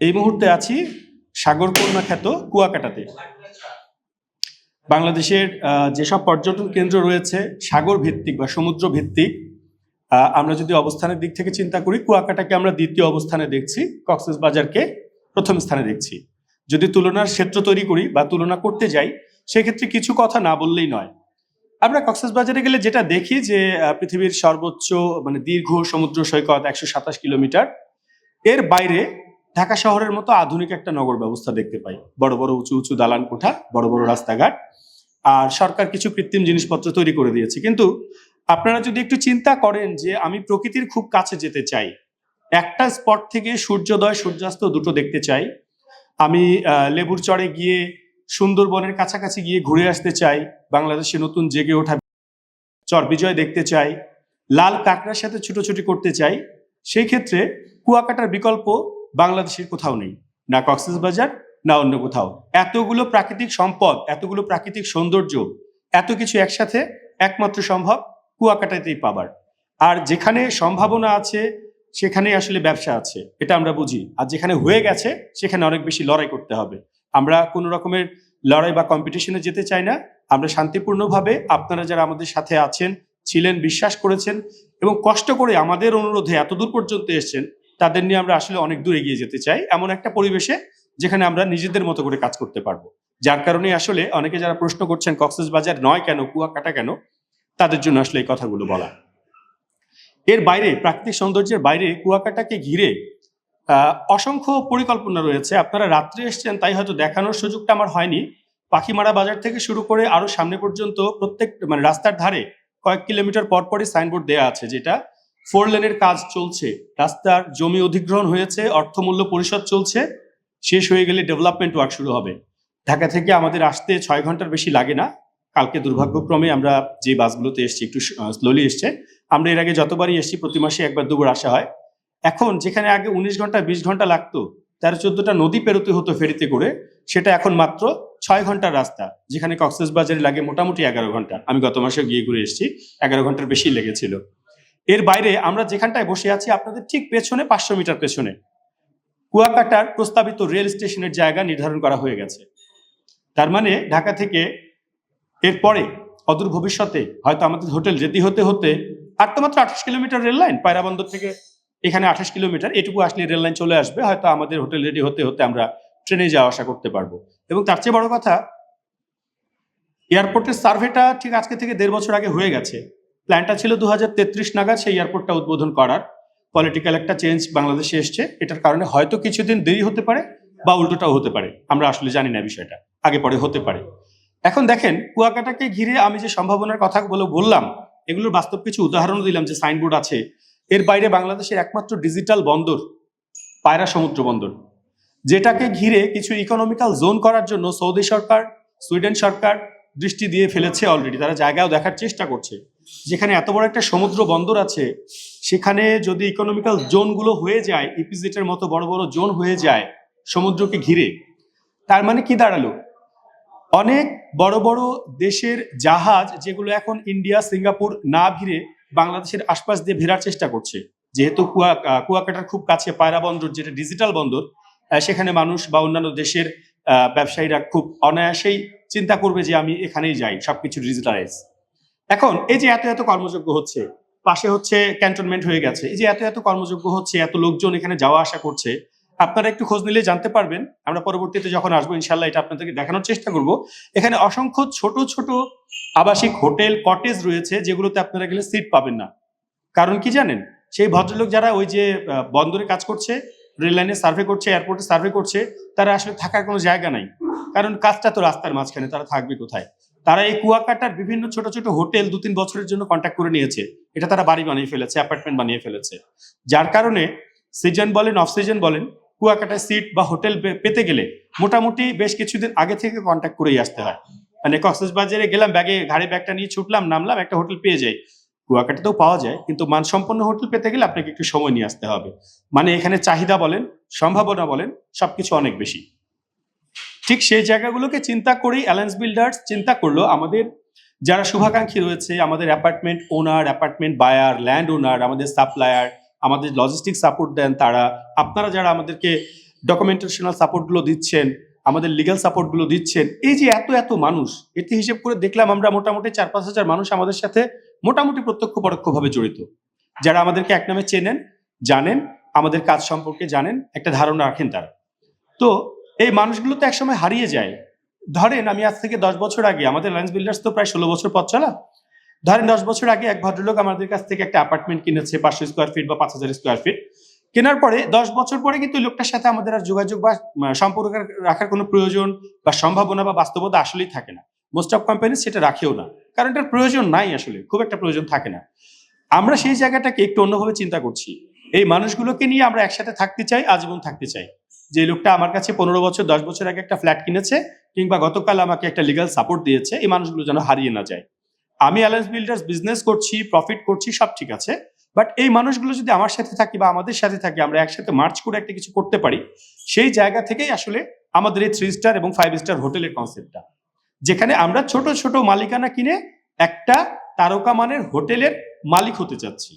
এই মুহূর্তে আছি সাগরকন্যা খ্যাত কুয়াকাটাতে। বাংলাদেশের যেসব পর্যটন কেন্দ্র রয়েছে, সাগর ভিত্তিক বা সমুদ্র ভিত্তিক আমরা যদি অবস্থানের দিক থেকে চিন্তা করি, কুয়াকাটাকে আমরা দ্বিতীয় অবস্থানে দেখছি, কক্সেস বাজারকে প্রথম স্থানে দেখছি। যদি তুলনার ক্ষেত্র তৈরি করি বা তুলনা করতে যাই, সেক্ষেত্রে কিছু কথা না বললেই নয়। আমরা কক্সেস বাজারে গেলে যেটা দেখি যে পৃথিবীর সর্বোচ্চ মানে দীর্ঘ সমুদ্র সৈকত একশো সাতাশ কিলোমিটার, এর বাইরে ঢাকা শহরের মতো আধুনিক একটা নগর ব্যবস্থা দেখতে পাই। বড় বড় উঁচু উঁচু দালান কোঠা, বড় বড় রাস্তাঘাট, আর সরকার কিছু কৃত্রিম জিনিসপত্র তৈরি করে দিয়েছে। কিন্তু আপনারা যদি একটু চিন্তা করেন যে আমি প্রকৃতির খুব কাছে যেতে চাই, একটা স্পট থেকে সূর্যোদয়, সূর্যাস্ত দুটো দেখতে চাই, আমি লেবুর চড়ে গিয়ে, সুন্দরবনের কাছাকাছি গিয়ে ঘুরে আসতে চাই, বাংলাদেশে নতুন জেগে ওঠা চর বিজয় দেখতে চাই, লাল কাঁকড়ার সাথে ছুটোছুটি করতে চাই, সেই ক্ষেত্রে কুয়াকাটার বিকল্প বাংলাদেশের কোথাও নেই। না কক্সবাজার না অন্য কোথাও। এতগুলো প্রাকৃতিক সম্পদ, এতগুলো প্রাকৃতিক সৌন্দর্য, এত কিছু একসাথে একমাত্র সম্ভব কুয়াকাটাতেই পাবার। আর যেখানে সম্ভাবনা আছে সেখানে আসলে ব্যবসা আছে, এটা আমরা বুঝি। আর যেখানে হয়ে গেছে, সেখানে অনেক বেশি লড়াই করতে হবে। আমরা কোনো রকমের লড়াই বা কম্পিটিশনে যেতে চাই না। আমরা শান্তিপূর্ণভাবে আপনারা যারা আমাদের সাথে আছেন, ছিলেন, বিশ্বাস করেছেন এবং কষ্ট করে আমাদের অনুরোধে এত দূর পর্যন্ত এসেছেন তাদের নিয়ে আমরা আসলে অনেক দূর এগিয়ে যেতে চাই। এমন একটা পরিবেশে যেখানে আমরা নিজেদের মতো করে কাজ করতে পারব। যার কারণে আসলে অনেকে যারা প্রশ্ন করছেন, কক্সেস বাজার নয় কেন, কুয়াকাটা কেন, তাদের জন্য আসলে এই কথাগুলো বলা। এর বাইরে, প্রাকৃতিক সৌন্দর্যের বাইরে কুয়াকাটাকে ঘিরে অসংখ্য পরিকল্পনা রয়েছে। আপনারা রাত্রে এসছেন, তাই হয়তো দেখানোর সুযোগটা আমার হয়নি। পাখিমারা বাজার থেকে শুরু করে আরও সামনে পর্যন্ত প্রত্যেক মানে রাস্তার ধারে কয়েক কিলোমিটার পর পরই সাইনবোর্ড দেওয়া আছে যেটা ফোর লেনের কাজ চলছে। রাস্তার জমি অধিগ্রহণ হয়েছে, অর্থমূল্য পরিশোধ চলছে, শেষ হয়ে গেলে ডেভেলপমেন্ট ওয়ার্ক শুরু হবে। ঢাকা থেকে আমাদের আসতে ছয় ঘণ্টার বেশি লাগে না। কালকে দুর্ভাগ্যক্রমে আমরা যে বাসগুলোতে এসেছি, একটু স্লোলি এসছে। আমরা এর আগে যতবারই এসেছি, প্রতি মাসে একবার দুবার আসা হয়। এখন যেখানে আগে উনিশ ঘণ্টা, বিশ ঘণ্টা লাগতো, তেরো চোদ্দটা নদী পেরোতে হতো ফেরিতে করে, সেটা এখন মাত্র ছয় ঘণ্টার রাস্তা, যেখানে কক্সেস বাজারে লাগে মোটামুটি এগারো ঘণ্টা। আমি গত মাসে গিয়ে ঘুরে এসেছি, এগারো ঘণ্টার বেশি লেগেছিল। এর বাইরে আমরা যেখানটায় বসে আছি, আপনাদের ঠিক পেছনে পাঁচশো মিটার পেছনে। কুয়াকাটার প্রস্তাবিত রেল স্টেশনের জায়গা নির্ধারণ করা হয়ে গেছে। তার মানে ঢাকা থেকে এরপরে অদূর ভবিষ্যতে হয়তো আমাদের হোটেল রেডি হতে হতে আর তো মাত্র আঠাশ কিলোমিটার রেল লাইন পায়রা বন্দর থেকে এখানে আঠাশ কিলোমিটার, এটুকু আসলে রেল লাইন চলে আসবে, হয়তো আমাদের হোটেল রেডি হতে হতে আমরা ট্রেনে যাওয়া আসা করতে পারব। এবং তার চেয়ে বড় কথা, এয়ারপোর্টের সার্ভেটা ঠিক আজকে থেকে দেড় বছর আগে হয়ে গেছে। প্ল্যানটা ছিল দু হাজার তেত্রিশ নাগাদ সেই এয়ারপোর্টটা উদ্বোধন করার। পলিটিক্যাল একটা চেঞ্জ বাংলাদেশে এসছে। এটার কারণে হয়তো কিছুদিন দেরি হতে পারে বা উল্টোটাও হতে পারে। আমরা আসলে জানি না বিষয়টা। আগে পরে হতে পারে। এখন দেখেন, কুয়াকাটাকে ঘিরে আমি যে সম্ভাবনার কথাগুলো বললাম, এগুলোর বাস্তব কিছু উদাহরণ দিলাম যে সাইনবোর্ড আছে। এর বাইরে বাংলাদেশের একমাত্র ডিজিটাল বন্দর, পায়রা সমুদ্র বন্দর। যেটাকে ঘিরে কিছু ইকোনমিক্যাল জোন করার জন্য সৌদি সরকার, সুইডেন সরকার দৃষ্টি দিয়ে ফেলেছে অলরেডি তারা জায়গাও দেখার চেষ্টা করছে। যেখানে এত বড় একটা সমুদ্র বন্দর আছে, সেখানে যদি ইকোনমিক্যাল জোনগুলো হয়ে যায় ইপিজেটের মতো বড় বড় জোন হয়ে যায় সমুদ্রকে ঘিরে, তার মানে কি দাঁড়াল? অনেক বড় বড় দেশের জাহাজ যেগুলো এখন ইন্ডিয়া, সিঙ্গাপুর না ভিড়ে বাংলাদেশের আশপাশ দিয়ে ভেরার চেষ্টা করছে। যেহেতু কুয়া কুয়াকাটার খুব কাছে পায়রা বন্দর, যেটা ডিজিটাল বন্দর সেখানে মানুষ বা অন্যান্য দেশের ব্যবসায়ীরা খুব অনায়াসেই চিন্তা করবে যে আমি এখানেই যাই, সবকিছু ডিজিটালাইজ এখন এই যে এত এত কর্মযোগ্য হচ্ছে, পাশে হচ্ছে ক্যান্টনমেন্ট হয়ে গেছে, এই যে এত এত কর্মযোগ্য হচ্ছে, এত লোকজন এখানে যাওয়া আসা করছে, আপনারা একটু খোঁজ নিলে জানতে পারবেন। আমরা পরবর্তীতে যখন আসব ইনশাল্লাহ এটা আপনাদেরকে দেখানোর চেষ্টা করব। এখানে অসংখ্য ছোট ছোট আবাসিক হোটেল কটেজ রয়েছে, যেগুলোতে আপনারা গেলে সিট পাবেন না। কারণ কি জানেন? সেই ভদ্রলোক যারা ওই যে বন্দরে কাজ করছে, রেল লাইনে সার্ভে করছে এয়ারপোর্টে সার্ভে করছে, তারা আসলে থাকার কোনো জায়গা নাই। কারণ কাজটা তো রাস্তার মাঝখানে, তারা থাকবে কোথায়? তারা এই কুয়াকাটার বিভিন্ন ছোট ছোট হোটেল দু তিন বছরের জন্য কন্ট্যাক্ট করে নিয়েছে। এটা তারা বাড়ি বানিয়ে ফেলেছে অ্যাপার্টমেন্ট বানিয়ে ফেলেছে। যার কারণে সিজন বলেন অফ সিজন বলেন, কুয়াকাটায় সিট বা হোটেল পেতে গেলে মোটামুটি বেশ কিছুদিন আগে থেকে কন্ট্যাক্ট করেই আসতে হয়। মানে কক্সবাজারে গেলাম, ব্যাগে ঘাড়ে ব্যাগটা নিয়ে ছুটলাম, নামলাম, একটা হোটেল পেয়ে যাই। কুয়াকাটাতেও পাওয়া যায়, কিন্তু মানসম্পন্ন হোটেল পেতে গেলে আপনাকে একটু সময় নিয়ে আসতে হবে। মানে এখানে চাহিদা বলেন, সম্ভাবনা বলেন, সবকিছু অনেক বেশি। ঠিক সেই জায়গাগুলোকে চিন্তা করেই অ্যালায়েন্স বিল্ডার্স চিন্তা করল, আমাদের যারা শুভাকাঙ্ক্ষী রয়েছে, আমাদের apartment owner apartment buyer land owner আমাদের সাপ্লায়ার আমাদের লজিস্টিক সাপোর্ট দেন তারা, আপনারা যারা আমাদেরকে ডকুমেন্টেশনাল সাপোর্টগুলো দিচ্ছেন, আমাদের লিগ্যাল সাপোর্টগুলো দিচ্ছেন, এই যে এত এত মানুষ এটি হিসেব করে দেখলাম আমরা মোটামুটি চার পাঁচ হাজার মানুষ আমাদের সাথে মোটামুটি প্রত্যক্ষ পরোক্ষভাবে জড়িত। যারা আমাদেরকে এক নামে চেনেন, জানেন, আমাদের কাজ সম্পর্কে জানেন, একটা ধারণা রাখেন তারা। তো এই মানুষগুলো তো একসময় হারিয়ে যায়। ধরেন আমি আজ থেকে দশ বছর আগে, আমাদের লাইন্স বিল্ডার্স তো প্রায় ষোলো বছর পথ চলা। ধরেন দশ বছর আগে এক ভদ্রলোক আমাদের কাছ থেকে একটা অ্যাপার্টমেন্ট কিনেছে, পাঁচশো স্কোয়ার ফিট বা পাঁচ হাজার স্কোয়ার ফিট কেনার পরে দশ বছর পরে কিন্তু লোকটার সাথে আমাদের আর যোগাযোগ বা সম্পর্ক রাখার কোনো প্রয়োজন বা সম্ভাবনা বা বাস্তবতা আসলেই থাকে না। মোস্ট অফ কোম্পানি সেটা রাখেও না। কারণ এটার প্রয়োজন নাই আসলে, খুব একটা প্রয়োজন থাকে না। আমরা সেই জায়গাটাকে একটু অন্যভাবে চিন্তা করছি। এই মানুষগুলোকে নিয়ে আমরা একসাথে থাকতে চাই, আজীবন থাকতে চাই। যে লোকটা আমার কাছে পনেরো বছর, দশ বছর আগে একটা ফ্ল্যাট কিনেছে কিংবা গতকাল আমাকে একটা লিগাল সাপোর্ট দিয়েছে, এই মানুষগুলো যেন হারিয়ে না যায়। আমি অ্যালায়েন্স বিল্ডার্স বিজনেস করছি প্রফিট করছি, সব ঠিক আছে। বাট এই মানুষগুলো যদি আমার সাথে থাকে বা আমাদের সাথে থাকে, আমরা একসাথে মার্চ করে একটা কিছু করতে পারি, সেই জায়গা থেকেই আসলে আমাদের এই থ্রি স্টার এবং ফাইভ স্টার হোটেলের কনসেপ্টটা যেখানে আমরা ছোট ছোট মালিকানা কিনে একটা তারকা মানের হোটেলের মালিক হতে চাচ্ছি।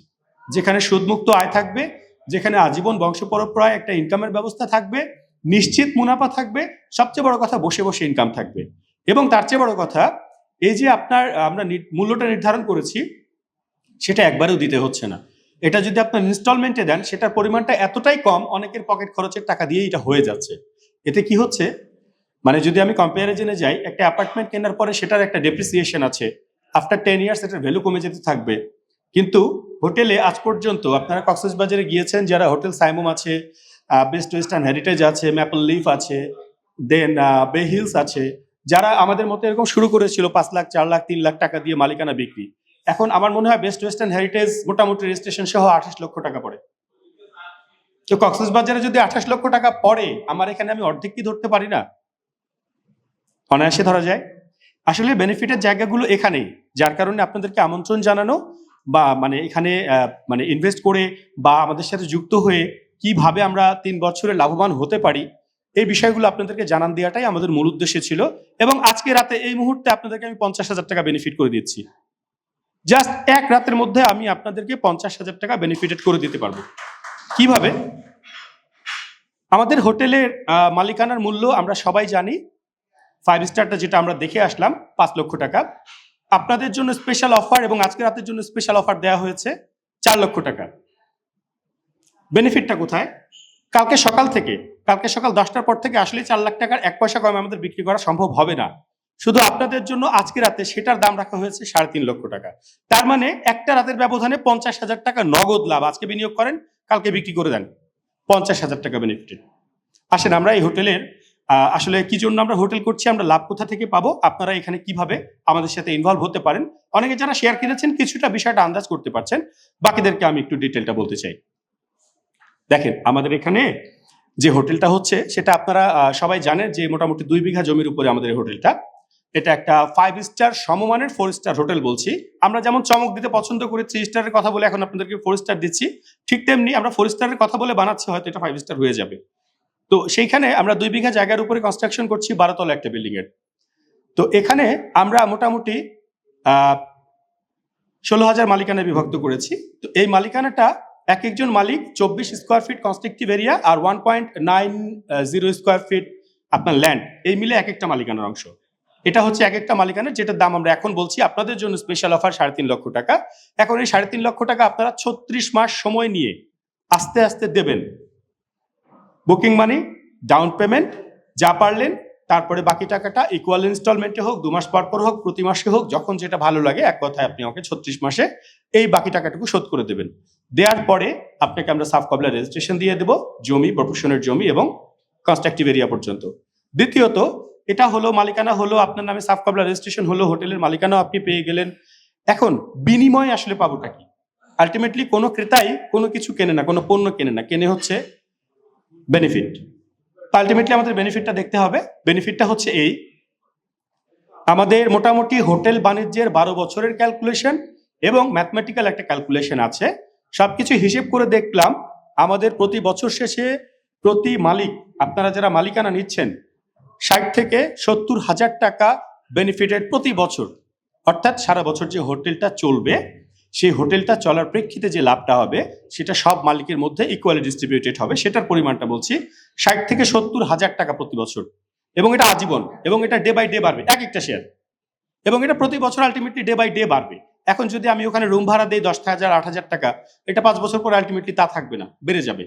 যেখানে সুদমুক্ত আয় থাকবে যেখানে আজীবন বংশ পরম্পরায় একটা ইনকামের ব্যবস্থা থাকবে, নিশ্চিত মুনাফা থাকবে, সবচেয়ে বড় কথা বসে বসে ইনকাম থাকবে। এবং তার চেয়ে বড় কথা, এই যে আপনার, আমরা মূল্যটা নির্ধারণ করেছি, সেটা একবারেও দিতে হচ্ছে না। এটা যদি আপনার ইনস্টলমেন্টে দেন, সেটার পরিমাণটা এতটাই কম, অনেকের পকেট খরচের টাকা দিয়েই এটা হয়ে যাচ্ছে। এতে কি হচ্ছে? মানে যদি আমি কম্পারিজনে যাই, একটা অ্যাপার্টমেন্ট কেনার পরে সেটার একটা ডেপ্রিসিয়েশন আছে আফটার টেন ইয়ার্স এটার ভ্যালু কমে যেতে থাকবে। কিন্তু হোটেলে আজ পর্যন্ত আপনারা কক্সেস বাজারে গিয়েছেন, যারা হোটেল সাইমুম আছে বেস্ট ওয়েস্টার্ন হেরিটেজ আছে, ম্যাপল লিফ আছে, দেন বে হিলস আছে, যারা আমাদের মতো এরকম শুরু করেছিল পাঁচ লাখ, চার লাখ, তিন লাখ টাকা দিয়ে মালিকানা বিক্রি। এখন আমার মনে হয় বেস্ট ওয়েস্টার্ন হেরিটেজ মোটামুটি রেজিস্ট্রেশন সহ আঠাশ লক্ষ টাকা পড়ে। তো কক্সেস বাজারে যদি আঠাশ লক্ষ টাকা পড়ে, আমার এখানে আমি অর্ধেক কি ধরতে পারি না? অনায়াসে ধরা যায়। আসলে বেনিফিটের জায়গাগুলো এখানেই, যার কারণে আপনাদেরকে আমন্ত্রণ জানানো বা মানে এখানে মানে ইনভেস্ট করে বা আমাদের সাথে যুক্ত হয়ে কীভাবে আমরা তিন বছরে লাভবান হতে পারি, এই বিষয়গুলো আপনাদেরকে জানান দেওয়াটাই আমাদের মূল উদ্দেশ্য ছিল এবং আজকে রাতে এই মুহূর্তে আপনাদেরকে আমি পঞ্চাশ হাজার টাকা বেনিফিট করে দিচ্ছি। জাস্ট এক রাতের মধ্যে আমি আপনাদেরকে পঞ্চাশ হাজার টাকা বেনিফিটেড করে দিতে পারব। কীভাবে? আমাদের হোটেলের মালিকানার মূল্য আমরা সবাই জানি। ফাইভ স্টারটা যেটা আমরা দেখে আসলাম, পাঁচ লক্ষ টাকা। আপনাদের জন্য স্পেশাল অফার এবং আজকে রাতের জন্য স্পেশাল অফার দেওয়া হয়েছে চার লক্ষ টাকা। বেনিফিটটা কোথায়? কালকে সকাল থেকে, কালকে সকাল দশটার পর থেকে আসলে চার লাখ টাকার এক পয়সা কমে আমাদের বিক্রি করা সম্ভব হবে না। শুধু আপনাদের জন্য আজকে রাতে সেটার দাম রাখা হয়েছে সাড়ে তিন লক্ষ টাকা। তার মানে একটা রাতের ব্যবধানে পঞ্চাশ হাজার টাকা নগদ লাভ আজকে বিনিয়োগ করেন, কালকে বিক্রি করে দেন। পঞ্চাশ হাজার টাকা বেনিফিট আসেন আমরা এই হোটেলের আসলে কি জন্য আমরা হোটেল করছি, আমরা লাভ কোথা থেকে পাবো, আপনারা এখানে কীভাবে আমাদের সাথে ইনভলভ হতে পারেন। অনেকে যারা শেয়ার কিনেছেন, কিছুটা বিষয়টা আন্দাজ করতে পারছেন। বাকিদেরকে আমি একটু ডিটেলটা বলতে চাই। দেখেন, আমাদের এখানে যে হোটেলটা হচ্ছে, সেটা আপনারা সবাই জানেন যে মোটামুটি দুই বিঘা জমির উপরে আমাদের হোটেলটা। এটা একটা ফাইভ স্টার সমমানের ফোর স্টার হোটেল বলছি। আমরা যেমন চমক দিতে পছন্দ করি থ্রি স্টারের কথা বলে এখন আপনাদেরকে ফোর স্টার দিচ্ছি। ঠিক তেমনি আমরা ফোর স্টারের কথা বলে বানাচ্ছি, হয়তো এটা ফাইভ স্টার হয়ে যাবে। তো সেইখানে আমরা দুই বিঘা জায়গার উপরে কনস্ট্রাকশন করছি বারোতলা একটা বিল্ডিং এর। তো এখানে আমরা মোটামুটি ষোলো হাজার মালিকানা বিভক্ত করেছি। তো এই মালিকানাটা এক একজন মালিক চব্বিশ স্কোয়ার ফিট কনস্ট্রাকটিভ এরিয়া আর one point nine zero square feet আপনার ল্যান্ড এই মিলে এক একটা মালিকানার অংশ। এটা হচ্ছে এক একটা মালিকানার, যেটার দাম আমরা এখন বলছি আপনাদের জন্য স্পেশাল অফার সাড়ে তিন লক্ষ টাকা। এখন এই সাড়ে তিন লক্ষ টাকা আপনারা ছত্রিশ মাস সময় নিয়ে আস্তে আস্তে দেবেন। বুকিং মানি, ডাউন পেমেন্ট, যা পারলেন, তারপরে বাকি টাকাটা ইকুয়াল ইনস্টলমেন্টে হোক, দু মাস পর পর হোক, প্রতি মাসে হোক, যখন যেটা ভালো লাগে, এক কথায় আপনি আমাকে ছত্রিশ মাসে এই বাকি টাকাটুকু শোধ করে দেবেন। দেওয়ার পরে আপনাকে আমরা সাফ কবলা রেজিস্ট্রেশন দিয়ে দেবো, জমি প্রফেশনের জমি এবং কনস্ট্রাকটিভ এরিয়া পর্যন্ত। দ্বিতীয়ত, এটা হলো মালিকানা হলো, আপনার নামে সাফ কবলা রেজিস্ট্রেশন হলো, হোটেলের মালিকানা আপনি পেয়ে গেলেন। এখন, বিনিময় আসলে পাবোটা কি? আলটিমেটলি কোনো ক্রেতাই কোনো কিছু কেনে না, কোনো পণ্য কেনে না। কেনে হচ্ছে বেনিফিট আলটিমেটলি আমাদের বেনিফিটটা দেখতে হবে। বেনিফিটটা হচ্ছে এই। আমাদের মোটামুটি হোটেল বাণিজ্যের বারো বছরের ক্যালকুলেশন এবং ম্যাথমেটিক্যাল একটা ক্যালকুলেশন আছে। সব সবকিছু হিসেব করে দেখলাম, আমাদের প্রতি বছর শেষে প্রতি মালিক, আপনারা যারা মালিকানা নিচ্ছেন, ষাট থেকে সত্তর হাজার টাকা বেনিফিটের প্রতি বছর, অর্থাৎ সারা বছর যে হোটেলটা চলবে সেই হোটেলটা চলার প্রেক্ষিতে যে লাভটা হবে, সেটা সব মালিকের মধ্যে ইকুয়ালি ডিস্ট্রিবিউটেড হবে। সেটার পরিমাণটা বলছি ষাট থেকে সত্তর হাজার টাকা প্রতি বছর। এবং এটা আজীবন, এবং এটা ডে বাই ডে বাড়বে, এক একটা শেয়ার এবং এটা প্রতি বছর আলটিমেটলি ডে বাই ডে বাড়বে। এখন যদি আমি ওখানে রুম ভাড়া দিই দশ হাজার, আট হাজার টাকা, এটা পাঁচ বছর পর আলটিমেটলি তা থাকবে না, বেড়ে যাবে।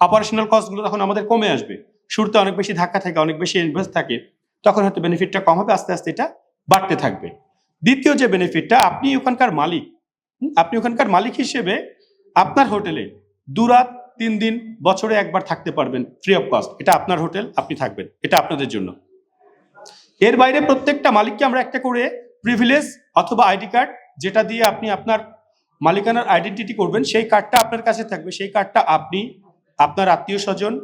অপারেশনাল কস্টগুলো তখন আমাদের কমে আসবে। শুরুতে অনেক বেশি ধাক্কা থাকে, অনেক বেশি ইনভেস্ট থাকে, তখন হয়তো বেনিফিটটা কম হবে, আস্তে আস্তে এটা বাড়তে থাকবে। দ্বিতীয় যে বেনিফিটটা আপনি ওখানকার মালিক আপনি ওখানকার মালিক হিসেবে আপনার হোটেলে দুরাত তিন দিন, বছরে একবার থাকতে পারবেন ফ্রি অফ কস্ট এটা আপনার হোটেল, আপনি থাকবেন। এটা আপনাদের জন্য। এর বাইরে প্রত্যেকটা মালিককে আমরা একটা করে প্রিভিলেজ অথবা আইডি কার্ড যেটা দিয়ে আপনি আপনার মালিকানার আইডেন্টিটি করবেন, সেই কার্ডটা আপনার কাছে থাকবে। সেই কার্ডটা আপনি, আপনার আত্মীয় স্বজন,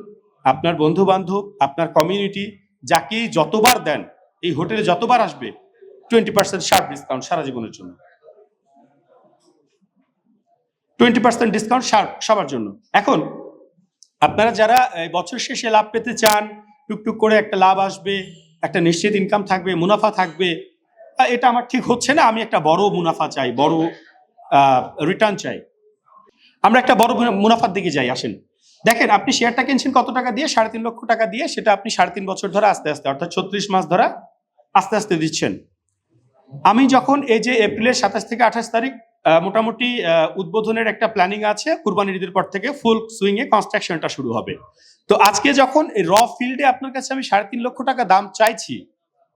আপনার বন্ধু বান্ধব আপনার কমিউনিটি যাকেই যতবার দেন, এই হোটেলে যতবার আসবে টোয়েন্টি পার্সেন্ট শার্প ডিসকাউন্ট সারা জীবনের জন্য। টোয়েন্টি পার্সেন্ট ডিসকাউন্ট সবার জন্য। এখন, আপনারা যারা বছর শেষে লাভ পেতে চান, টুকটুক করে একটা লাভ আসবে, একটা নিশ্চিত ইনকাম থাকবে, মুনাফা থাকবে এটা আমার ঠিক হচ্ছে না, আমি একটা বড় মুনাফা চাই, বড় রিটার্ন চাই। আমরা একটা বড় মুনাফার দিকে যাই, আসেন। দেখেন, আপনি শেয়ারটা কিনছেন কত টাকা দিয়ে? সাড়ে তিন লক্ষ টাকা দিয়ে, সেটা আপনি সাড়ে তিন বছর ধরে আস্তে আস্তে, অর্থাৎ ছত্রিশ মাস ধরে আস্তে আস্তে দিচ্ছেন। আমি যখন এই যে এপ্রিলের সাতাশ থেকে আঠাশ তারিখ মোটামুটি উদ্বোধনের একটা প্ল্যানিং আছে কুরবানির ঈদের পর থেকে ফুল সুইং এ কনস্ট্রাকশনটা শুরু হবে। তো আজকে যখন র ফিল্ডে আপনার কাছে আমি সাড়ে তিন লক্ষ টাকা দাম চাইছি,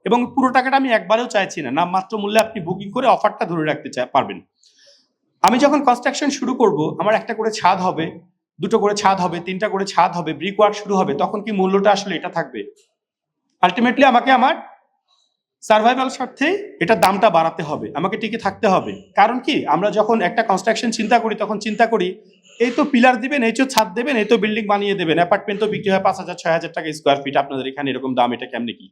এবং পুরো টাকাটা আমি একবারেও চাইছি না, নামমাত্র মূল্যে আপনি বুকিং করে অফারটা ধরে রাখতে পারবেন। আমি যখন কনস্ট্রাকশন শুরু করব, আমার একটা করে ছাদ হবে, দুটো করে ছাদ হবে, তিনটা করে ছাদ হবে ব্রিক ওয়ার্ক শুরু হবে, তখন কি মূল্যটা আসলে এটা থাকবে? আলটিমেটলি আমাকে আমার সার্ভাইভাল স্বার্থে এটা দামটা বাড়াতে হবে, আমাকে টিকে থাকতে হবে। কারণ কি? আমরা যখন একটা কনস্ট্রাকশন চিন্তা করি, তখন চিন্তা করি, এই তো পিলার দিবেন, এই তো ছাদ দেবেন, এই তো বিল্ডিং বানিয়ে দেবেন অ্যাপার্টমেন্ট তো বিক্রি হয় পাঁচ হাজার, ছয় হাজার টাকা স্কোয়ার ফিট আপনাদের এখানে এরকম দাম, এটা কেমনে কি?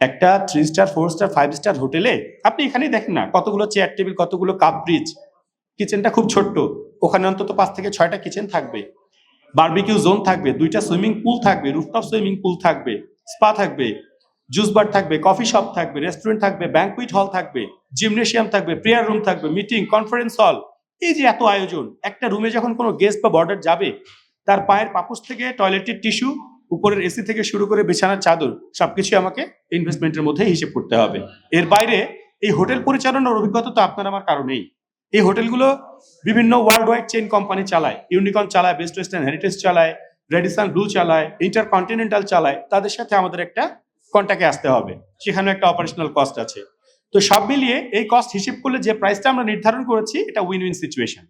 একটা three star four star five star হোটেলে আপনি এখানেই দেখেন না, কতগুলো চেয়ার টেবিল কতগুলো কাপ ব্রিজ কিচেনটা খুব ছোট্ট, ওখানে অন্তত পাঁচ থেকে ছয়টা কিচেন থাকবে। বারবিকিউ জোন থাকবে, দুইটা সুইমিং পুল থাকবে রুফটপ সুইমিং পুল থাকবে স্পা থাকবে জুস বার থাকবে কফি শপ থাকবে রেস্টুরেন্ট থাকবে ব্যাংকুইট হল থাকবে জিমনেশিয়াম থাকবে প্রেয়ার রুম থাকবে মিটিং কনফারেন্স হল এই যে এত আয়োজন, একটা রুমে যখন কোনো গেস্ট বা বর্ডার যাবে, তার পায়ের পাপুস থেকে টয়লেটের টিস্যু উপরের এসি থেকে শুরু করে বিছানার চাদর সবকিছু আমাকে ইনভেস্টমেন্টের মধ্যে হিসেব করতে হবে। এর বাইরে, এই হোটেল পরিচালনার অভিজ্ঞতা তো আপনার আমার কারণেই। এই হোটেলগুলো বিভিন্ন ওয়ার্ল্ড ওয়াইড চেইন কোম্পানি চালায়। ইউনিকন চালায় বেস্ট ওয়েস্টার্ন হেরিটেজ চালায় রেডিসান ব্লু চালায় ইন্টারকন্টিনেন্টাল চালায়। তাদের সাথে আমাদের একটা কন্ট্যাক্টে আসতে হবে? সেখানেও একটা অপারেশনাল কস্ট আছে। তো সব মিলিয়ে এই কস্ট হিসেব করলে যে প্রাইসটা আমরা নির্ধারণ করেছি, এটা উইন উইন সিচুয়েশন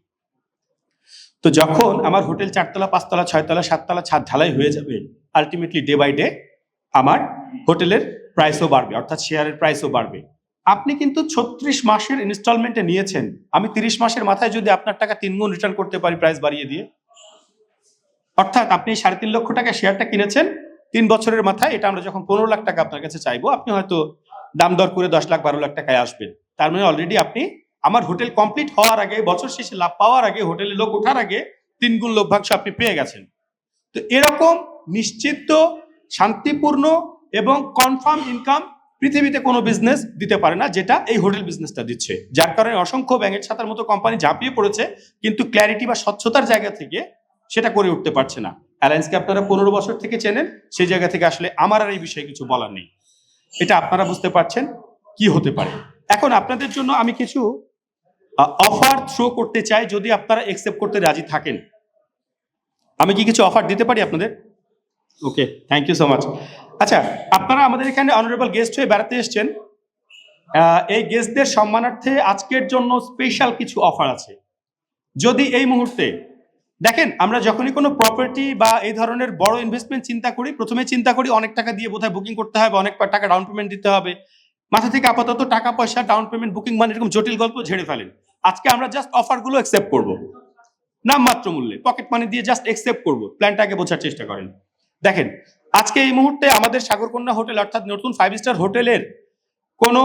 তো যখন আমার হোটেল চারতলা, পাঁচতলা, ছয়তলা, সাততলা, ছাদ ঢালাই হয়ে যাবে আলটিমেটলি ডে বাই ডে আমার হোটেলের প্রাইসও বাড়বে, অর্থাৎ শেয়ারের প্রাইসও বাড়বে। আপনি কিন্তু ছত্রিশ মাসের ইনস্টলমেন্টে নিয়েছেন। আমি তিরিশ মাসের মাথায় যদি আপনার টাকা তিন গুণ রিটার্ন করতে পারি প্রাইস বাড়িয়ে দিয়ে। অর্থাৎ আপনি সাড়ে তিন লক্ষ টাকা শেয়ারটা কিনেছেন তিন বছরের মাথায় এটা আমরা যখন পনেরো লাখ টাকা আপনার কাছে চাইব, আপনি হয়তো দাম দর করে দশ লাখ, বারো লাখ টাকায় আসবেন। তার মানে অলরেডি আপনি আমার হোটেল কমপ্লিট হওয়ার আগে, বছর শেষে লাভ পাওয়ার আগে, হোটেলে লোক ওঠার আগে তিন গুণ লভ্যাংশ আপনি পেয়ে গেছেন। তো এরকম নিশ্চিত শান্তিপূর্ণ এবং কনফার্ম ইনকাম পৃথিবীতে কোনো বিজনেস দিতে পারে না, যেটা এই হোটেল বিজনেসটা দিচ্ছে। যার কারণে অসংখ্য ব্যাঙের ছাতার মতো কোম্পানি ঝাঁপিয়ে পড়েছে, কিন্তু ক্ল্যারিটি বা স্বচ্ছতার জায়গা থেকে সেটা করে উঠতে পারছে না। অ্যালায়েন্সকে আপনারা পনেরো বছর থেকে চেনেন, সেই জায়গা থেকে আসলে আমার আর এই বিষয়ে কিছু বলার নেই। এটা আপনারা বুঝতে পারছেন কি হতে পারে। এখন আপনাদের জন্য আমি কিছু অফার থ্রো করতে চাই যদি আপনারা একসেপ্ট করতে রাজি থাকেন। আমি কি কিছু অফার দিতে পারি আপনাদের? Okay thank you so much আচ্ছা আপনারা আমাদের এখানে অনারেবল গেস্ট হয়ে বেড়াতে এসছেন। এই গেস্টদের সম্মানার্থে আজকের জন্য স্পেশাল কিছু অফার আছে। যদি এই মুহূর্তে দেখেন, আমরা যখনই কোনো প্রপার্টি বা এই ধরনের বড় ইনভেস্টমেন্ট চিন্তা করি, প্রথমে চিন্তা করি অনেক টাকা দিয়ে বোধহয় বুকিং করতে হবে অনেক টাকা ডাউন পেমেন্ট দিতে হবে। মাথা থেকে আপাতত টাকা, পয়সা ডাউন পেমেন্ট বুকিং মানে এরকম জটিল গল্প ঝেড়ে ফেলেন। আজকে আমরা জাস্ট অফারগুলো অ্যাকসেপ্ট করব। নামমাত্র মূল্যে পকেট মানি দিয়ে জাস্ট অ্যাকসেপ্ট করব। প্ল্যানটাকে বোঝার চেষ্টা করেন। দেখেন, আজকে এই মুহূর্তে আমাদের সাগরকন্যা হোটেল, অর্থাৎ নতুন ফাইভ স্টার হোটেলের কোনো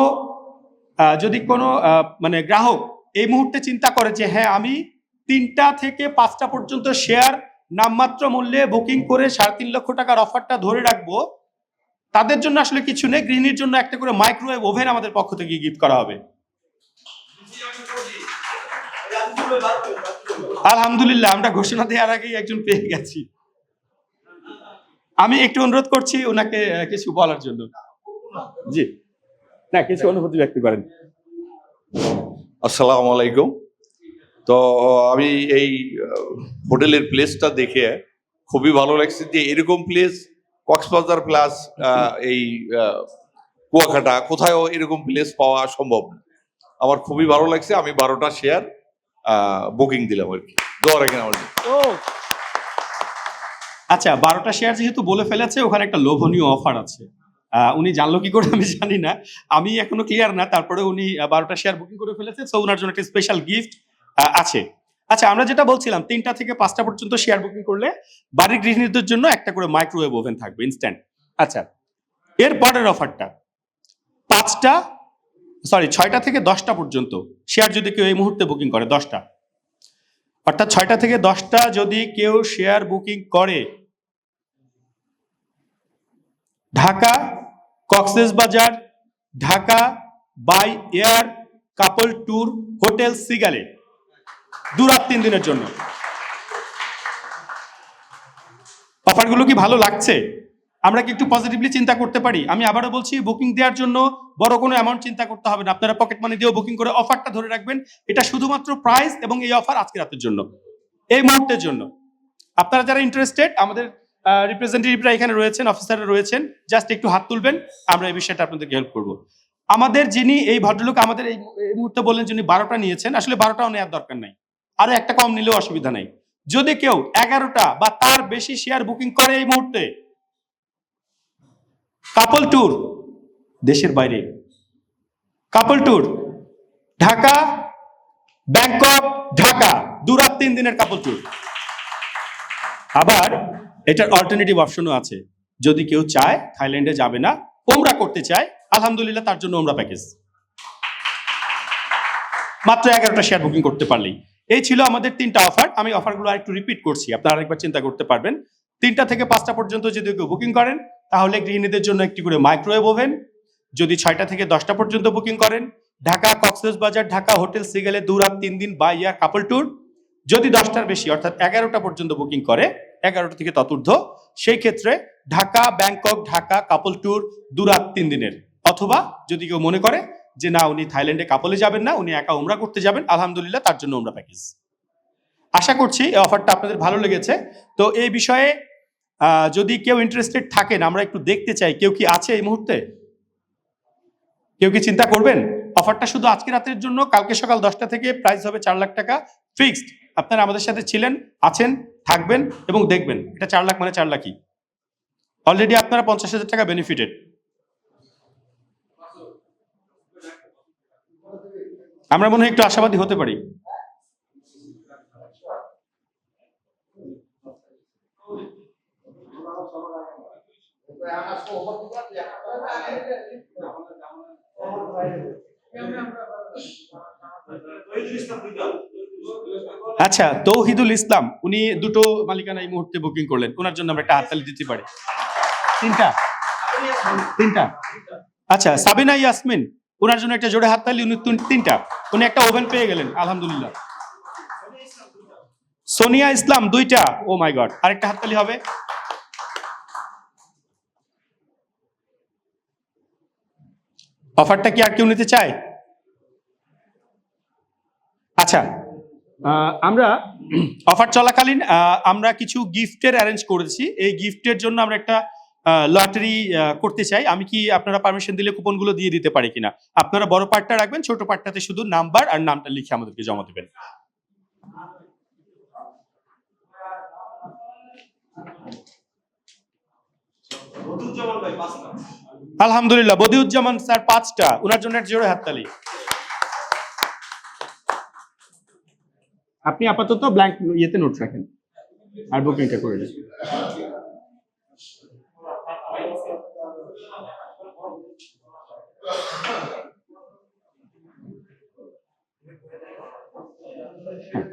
যদি কোনো মানে গ্রাহক এই মুহূর্তে চিন্তা করে যে হ্যাঁ আমি তিনটা থেকে পাঁচটা পর্যন্ত শেয়ার নামমাত্র মূল্যে বুকিং করে সাড়ে তিন লক্ষ টাকার অফারটা ধরে রাখব। তাদের জন্য আসলে কিছু নেই, গৃহিণীর জন্য একটা করে মাইক্রোওয়েভ ওভেন আমাদের পক্ষ থেকে গিফট করা হবে। আলহামদুলিল্লাহ, আমরা ঘোষণা দেওয়ার আগেই একজন পেয়ে গেছি। আমি একটু অনুরোধ করছি ওনাকে কিছু বলার জন্য। জি। না, কিছু অনুভূতি ব্যক্ত করেন। আসসালামু আলাইকুম। তো আমি এই হোটেলের প্লেসটা দেখে খুবই ভালো লাগছে যে এরকম প্লেস কক্সবাজার প্লাস এই কুয়াকাটা কোথাও এরকম প্লেস পাওয়া সম্ভব আমার খুবই ভালো লাগছে, আমি বারোটা শেয়ার বুকিং দিলাম আর কি। রাখেন আমার আচ্ছা বারোটা শেয়ার যেহেতু বলে ফেলেছে, ওখানে একটা লোভনীয় অফার আছে। উনি জানলো কি করে আমি জানি না। আমি এখনও ক্লিয়ার না তারপরে উনি বারোটা শেয়ার বুকিং করে ফেলেছে সো ওনার জন্য একটা স্পেশাল গিফট আছে। আচ্ছা আমরা যেটা বলছিলাম, তিনটা থেকে পাঁচটা পর্যন্ত শেয়ার বুকিং করলে বাড়ির গৃহিণীদের জন্য একটা করে মাইক্রোওয়েভ ওভেন থাকবে ইনস্ট্যান্ট আচ্ছা এর পরের অফারটা পাঁচটা সরি ছয়টা থেকে দশটা পর্যন্ত শেয়ার যদি কেউ এই মুহূর্তে বুকিং করে, দশটা। অর্থাৎ ছয়টা থেকে দশটা যদি কেউ শেয়ার বুকিং করে, Dhaka Cox's Bazar Dhaka by air couple tour hotel সিগালে দু রাত তিন দিনের জন্য। অফারগুলো কি ভালো লাগছে? আমরা কি একটু পজিটিভলি চিন্তা করতে পারি? আমি আবারও বলছি বুকিং দেওয়ার জন্য বড় কোনো অ্যামাউন্ট চিন্তা করতে হবে না। আপনারা পকেট মানি দিয়েও বুকিং করে অফারটা ধরে রাখবেন। এটা শুধুমাত্র প্রাইস এবং এই অফার আজকে রাতের জন্য। এই মুহূর্তের জন্য। আপনারা যারা ইন্টারেস্টেড আমাদের রিপ্রেজেন্টেটিভরা এখানে রয়েছেন অফিসাররা রয়েছেন জাস্ট একটু হাত তুলবেন। আমরা এই বিষয়টা আপনাদেরকে হেল্প করব। আমাদের যিনি, এই ভদ্রলোক আমাদের এই মুহূর্তে বললেন যিনি বারোটা নিয়েছেন। আসলে বারোটাও নেওয়ার দরকার নাই। আরও একটা কম নিলেও অসুবিধা নাই। যদি কেউ এগারোটা বা তার বেশি শেয়ার বুকিং করে এই মুহূর্তে কাপল ট্যুর দেশের বাইরে। Couple tour Dhaka, Bangkok, Dhaka, দু রাত তিন দিনের কাপল ট্যুর আবার এটার অল্টারনেটিভ অপশনও আছে। যদি কেউ চায়, থাইল্যান্ডে যাবে না, ওমরা করতে চায়, আলহামদুলিল্লাহ তার জন্য ওমরা প্যাকেজ মাত্র এগারোটা শেয়ার বুকিং করতে পারলেই। এই ছিল আমাদের তিনটা অফার আমি অফারগুলো আরেকটু রিপিট করছি, আপনারা আরেকবার চিন্তা করতে পারবেন। তিনটা থেকে পাঁচটা পর্যন্ত যদি কেউ বুকিং করেন, তাহলে গৃহিণীদের জন্য একটি করে মাইক্রোওয়েভ ওভেন যদি ছয়টা থেকে দশটা পর্যন্ত বুকিং করেন, ঢাকা কক্সেস বাজার, ঢাকা, হোটেল, সিগেলে দু রাত তিন দিন বা ইয়ার কাপল ট্যুর যদি দশটার বেশি, অর্থাৎ এগারোটা পর্যন্ত বুকিং করে, এগারোটা থেকে ততুর্ধ সেই ক্ষেত্রে Dhaka, Bangkok, Dhaka couple tour দু রাত তিন দিনের। অথবা যদি কেউ মনে করে যে না, উনি থাইল্যান্ডে কাপলে যাবেন না, উনি একা উমরা করতে যাবেন, আলহামদুলিল্লাহ তার জন্য উমরা প্যাকেজ আশা করছি এই অফারটা আপনাদের ভালো লেগেছে। তো এই বিষয়ে যদি কেউ ইন্টারেস্টেড থাকেন, আমরা একটু দেখতে চাই, কেউ কি আছে এই মুহূর্তে? কেউ কি চিন্তা করবেন? অফারটা শুধু আজকে রাতের জন্য, কালকে সকাল দশটা থেকে প্রাইস হবে চার লাখ টাকা ফিক্সড আপনারা আমাদের সাথে ছিলেন, আছেন, থাকবেন এবং দেখবেন। এটা চার লাখ মানে চার লাখই। অলরেডি আপনারা পঞ্চাশ হাজার টাকা বেনিফিটেড আমরা মনে হয় একটু আশাবাদী হতে পারি। আচ্ছা তৌহিদুল ইসলাম, উনি দুটো মালিকানা এই মুহূর্তে বুকিং করলেন। ওনার জন্য আমরা একটা হাততালি দিতে পারি। তিনটা? তিনটা? আচ্ছা সাবিনা ইয়াসমিন ওনার জন্য একটা জোড়ে হাততালি উনি তিন- তিনটা। উনি একটা ওভেন পেয়ে গেলেন, আলহামদুলিল্লাহ। সোনিয়া ইসলাম, দুইটা। ও মাই গড আরেকটা হাততালি হবে। অফারটা কি আর কেউ নিতে চায়? আচ্ছা আমরা অফার চলাকালীন আমরা কিছু গিফটের অ্যারেঞ্জ করেছি। এই গিফটের জন্য আমরা একটা লটারি করতে চাই, আমি কি আপনারা পারমিশন দিলে কুপনগুলো দিয়ে দিতে পারি কিনা? আপনারা বড় পার্টটা রাখবেন, ছোট পার্টটাতে শুধু নাম্বার আর নামটা লিখে আমাদেরকে জমা দেবেন। আলহামদুলিল্লাহ, বদিউজ্জামান স্যার পাঁচটা ওনার জন্য জোরে হাততালি। আপনি আপাতত ব্ল্যাঙ্ক ইয়েতে নোট রাখেন, আর বুকিংটা করে দিন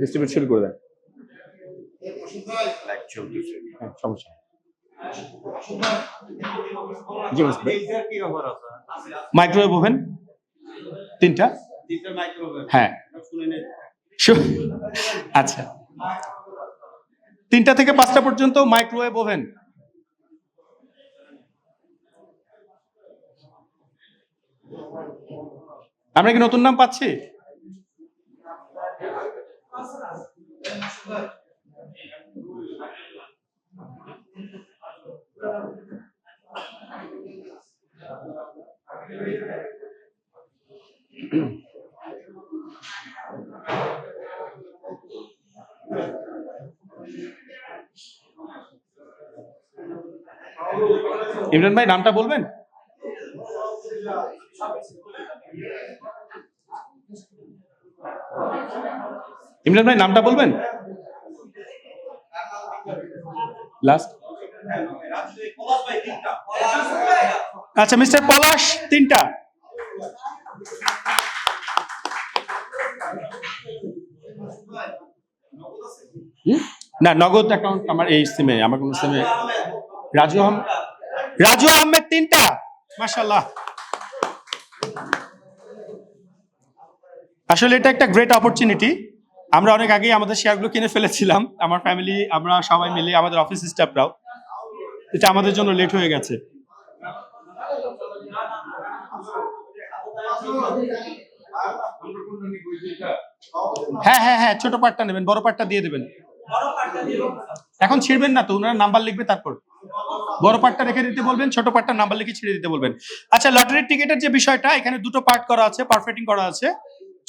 ডিস্ট্রিবিউট শুরু করে দেন। হ্যাঁ, সমস্যা জি মাইক্রোওয়েভ ওভেন তিনটা? হ্যাঁ। আচ্ছা। তিনটা থেকে পাঁচটা পর্যন্ত মাইক্রোওয়েভ ওভেন আমরা কি নতুন নাম পাচ্ছি? ইমরান ভাই নামটা বলবেন? ইমরান ভাই, নামটা বলবেন? লাস্ট আচ্ছা মিস্টার পলাশ, তিনটা? না, নগদ অ্যাকাউন্ট আমার এই সিমে আমার কোন সিমে রাজু আহমেদ রাজু আহমেদ, তিনটা। মাশাল্লাহ আসলে এটা একটা গ্রেট অপরচুনিটি আমরা অনেক আগেই আমাদের শেয়ারগুলো কিনে ফেলেছিলাম। আমার ফ্যামিলি আমরা সবাই মিলে, আমাদের অফিস স্টাফরাও এটা আমাদের জন্য লেট হয়ে গেছে। হ্যাঁ হ্যাঁ হ্যাঁ ছোট পার্টটা নেবেন, বড় পার্টটা দিয়ে দেবেন। এখন ছিড়বেন না তো, ওনারা নাম্বার লিখবে তারপর। বড় পার্টটা রেখে দিতে বলবেন, ছোট পার্টটা নাম্বার লিখে ছিঁড়ে দিতে বলবেন। আচ্ছা লটারির টিকিটের যে বিষয়টা, এখানে দুটো পার্ট করা আছে পারফেক্টিং করা আছে।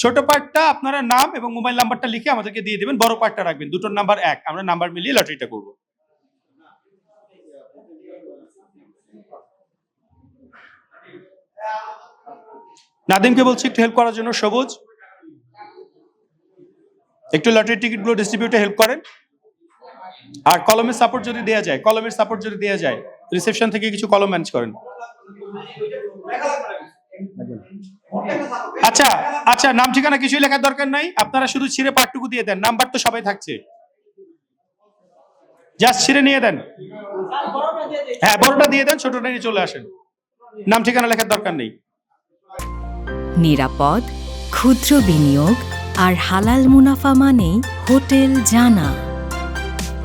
ছোট পার্টটা আপনারা নাম এবং মোবাইল নাম্বারটা লিখে আমাদেরকে দিয়ে দেবেন, বড় পার্টটা রাখবেন, দুটোর নাম্বার এক। আমরা নাম্বার মিলিয়ে লটারিটা করব। নাদিমকে বলছি, একটু হেল্প করার জন্য সবুজ। একটু লটারি টিকিটগুলো ডিস্ট্রিবিউটে হেল্প করেন। আর কলমের সাপোর্ট যদি দেওয়া যায়, কলমের সাপোর্ট যদি দেওয়া যায় রিসেপশন থেকে কিছু কলম ম্যানেজ করেন। আচ্ছা আচ্ছা নাম ঠিকানা কিছুই লেখার দরকার নাই। আপনারা শুধু ছিঁড়ে পাঠটুকু দিয়ে দেন, নাম্বার তো সবাই থাকছে। জাস্ট ছিঁড়ে নিয়ে দেন। হ্যাঁ বড়টা দিয়ে দেন, ছোটটা নিয়ে চলে আসেন। নাম ঠিকানা লেখার দরকার নেই। নিরাপদ, ক্ষুদ্র বিনিয়োগ আর হালাল মুনাফা মানেই হোটেল জানা।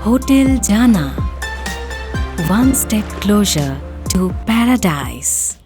হোটেল জানা। One step closer to paradise